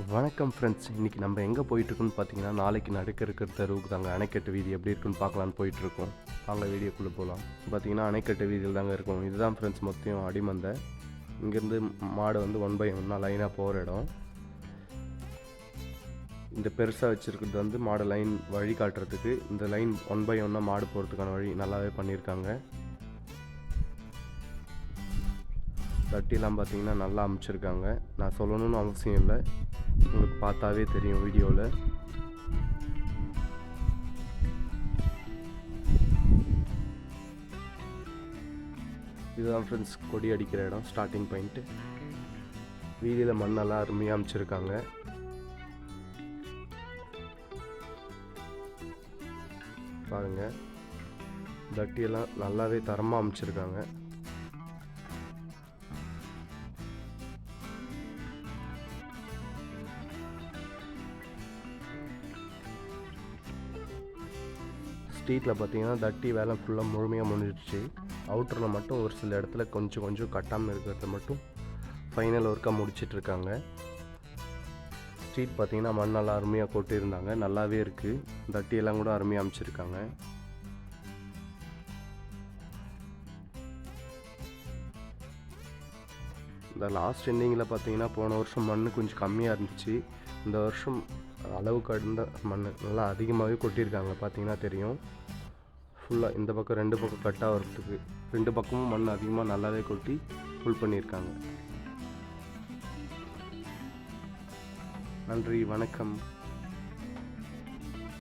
வணக்கம் ஃப்ரெண்ட்ஸ் இன்றைக்கி நம்ம எங்கே போயிட்டுருக்குன்னு பார்த்தீங்கன்னா நாளைக்கு நடக்க இருக்கிற தெருவுக்கு தாங்க அணைக்கட்டு வீதி எப்படி இருக்குன்னு பார்க்கலான்னு போயிட்டுருக்கோம். வாங்க வீடியோக்குள்ளே போகலாம் பார்த்தீங்கன்னா அணைக்கட்டு வீதியில் தாங்க இருக்கும். இதுதான் ஃப்ரெண்ட்ஸ் மொத்தம் அடிமந்தை. இங்கேருந்து மாடு வந்து ஒன் பை ஒன்னாக லைனாக போகிற இடம். இந்த பெருசாக வச்சுருக்கிறது வந்து மாடு லைன் வழி காட்டுறதுக்கு இந்த லைன் ஒன் பை ஒன்னாக மாடு போகிறதுக்கான வழி நல்லாவே பண்ணியிருக்காங்க. தட்டிலாம் பார்த்தீங்கன்னா நல்லா அமைச்சிருக்காங்க. நான் சொல்லணும்னு அவசியம் இல்லை. உங்களுக்கு பார்த்தாவே தெரியும் வீடியோவில் இதுதான் ஃப்ரெண்ட்ஸ் கொடி அடிக்கிற இடம் ஸ்டார்டிங் பாயிண்ட்டு வீதியில் மண்ணெல்லாம் அருமையாக அமைச்சிருக்காங்க. பாருங்கள் தட்டியெல்லாம் நல்லாவே தரமாக அமைச்சிருக்காங்க. ஸ்ட்ரீட்டில் பார்த்தீங்கன்னா தட்டி வேலை ஃபுல்லாக முழுமையாக முடிஞ்சிடுச்சு. அவுட்டரில் மட்டும் ஒரு சில இடத்துல கொஞ்சம் கொஞ்சம் கட்டாமல் இருக்கிறத மட்டும் ஃபைனல் ஒர்க்காக முடிச்சிட்ருக்காங்க. ஸ்ட்ரீட் பார்த்தீங்கன்னா மண்ணெல்லாம் அருமையாக கொட்டியிருந்தாங்க. நல்லாவே இருக்குது தட்டியெல்லாம் கூட அருமையாக அமைச்சிருக்காங்க. இந்த லாஸ்ட் எண்டிங்கில் பார்த்தீங்கன்னா போன வருஷம் மண் கொஞ்சம் கம்மியாக இருந்துச்சு. இந்த வருஷம் அளவு கடந்த மண் நல்லா அதிகமாகவே கொட்டியிருக்காங்க. பார்த்தீங்கன்னா தெரியும். ஃபுல்லாக இந்த பக்கம் ரெண்டு பக்கம் கட்டாக வரத்துக்கு ரெண்டு பக்கமும் மண் அதிகமாக நல்லாவே கொட்டி ஃபுல் பண்ணியிருக்காங்க. நன்றி. வணக்கம்.